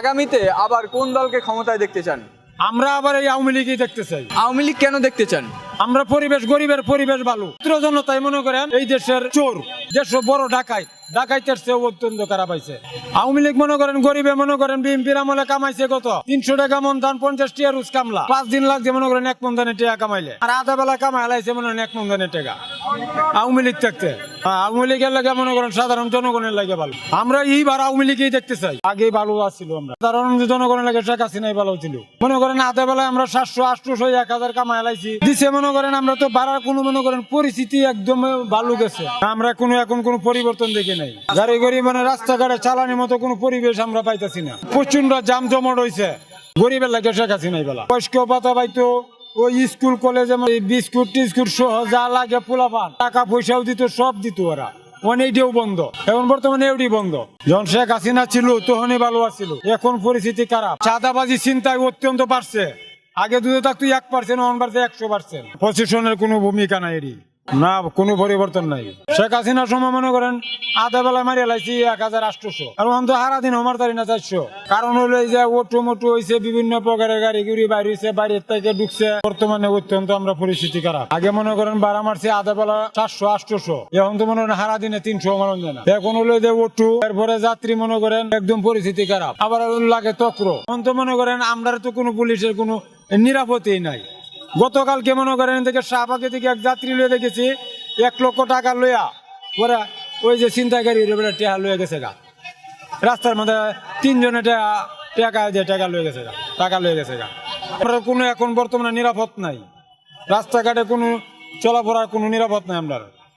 আগামীতে আবার কোন দলকে ক্ষমতায় দেখতে চান? আমরা আবার এই আওয়ামী লীগই দেখতে চাই। আওয়ামী লীগ কেন দেখতে চান? আমরা পরিবেশ গরিবের পরিবেশ ভালো। জনতাই মনে করেন এই দেশের চোর দেশ বড় ঢাকায়। ডাকাইতের চেয়ে অত্যন্ত খারাপ হয়েছে। আওয়ামী লীগ মনে করেন গরিবে মনে করেন বিএনপির আমলে কামাইছে কত? তিনশো টাকা মন ধান পঞ্চাশ টিয়া রুজ কামলা। পাঁচ দিন লাগছে মনে করেন এক মন ধানের টাকা কামাইলে। আর আধা বেলা কামাই হালাইছে মনে করেন এক মন ধানের টাকা। আওয়ামী লীগ থাকতে। আওয়ামী লীগের লাগে মনে করেন সাধারণ জনগণের লাগে ভালো। আমরা এইবার আওয়ামী লীগই দেখতে চাই। আগে ভালো আসছিল আমরা। সাধারণ জনগণের লাগে শেখ হাসিনাই ভালো ছিল। মনে করেন আধা বেলায় আমরা সাতশো, আটশো এক হাজার কামাই হালাইছি দিছে মনে করেন আমরা তো বাড়ার কোনো মনে করেন পরিস্থিতি একদম ভালো গেছে। আমরা কোনো এখন কোনো পরিবর্তন দেখি নাই। গাড়ি গাড়ি মানে রাস্তাঘাটে চালানোর মতো কোনো পরিবেশ আমরা পাইতেছি না। প্রচণ্ড জাম জমট হয়েছে গরিবের লাগে শেখ হাসিনাই বেলা বয়স্ক পাতা পাইতো ওই স্কুল, কলেজে বিস্কুট টিস্কুট সহ যা লাগে পোলাপান টাকা পয়সাও দিত, সব দিত ওরা। অনেকটিও বন্ধ। এখন বর্তমানে এটি বন্ধ। যখন শেখ হাসিনা ছিল, তখনই ভালো আছিল। এখন পরিস্থিতি খারাপ। চাঁদাবাজি চিন্তায় অত্যন্ত বাড়ছে। আগে দুধে থাকতো এক পার্সেন্ট অন বাড়ছে একশো পার্সেন্ট প্রশাসনের কোনো ভূমিকা নাই এরই না, কোনো পরিবর্তন নাই। শেখ হাসিনার সময় মনে করেন, আধা বেলা মারিয়া লাইছি, এক হাজার আটশোশো। আর অন্ত হারা দিন আমার তারি না চারশো। কারণ হলো এই যে ওটু মোটু হয়েছে বিভিন্ন প্রকারের গাড়ি গুড়ি বাইরে হয়েছে থেকে ঢুকছে। বর্তমানে অত্যন্ত আমরা পরিস্থিতি খারাপ। আগে মনে করেন বারা মারছে আধা বেলা চারশো, আটশোশো। এখন তো মনে করেন হারা দিনে তিনশো মারণ যায় না। এখন হলো যে ওটু, এরপরে যাত্রী মনে করেন একদম পরিস্থিতি খারাপ। আবার লাগে তক্র এখন তো মনে করেন আমরা তো কোনো পুলিশের কোনো নিরাপত্তাই নাই। গতকালকে মনে করেন থেকে শাহবাগে থেকে এক যাত্রী লয়ে দেখেছি, এক লক্ষ টাকা লইয়া পরে ওই যে চিন্তাকারী টেহা লয়ে গেছে গা। রাস্তার মধ্যে তিনজনে টাকা যে টাকা লয়ে গেছে গা, টাকা লয়ে গেছে গা। আমরা কোনো এখন বর্তমানে নিরাপদ নাই। রাস্তাঘাটে কোনো চলাফেরার কোনো নিরাপদ নাই আমরা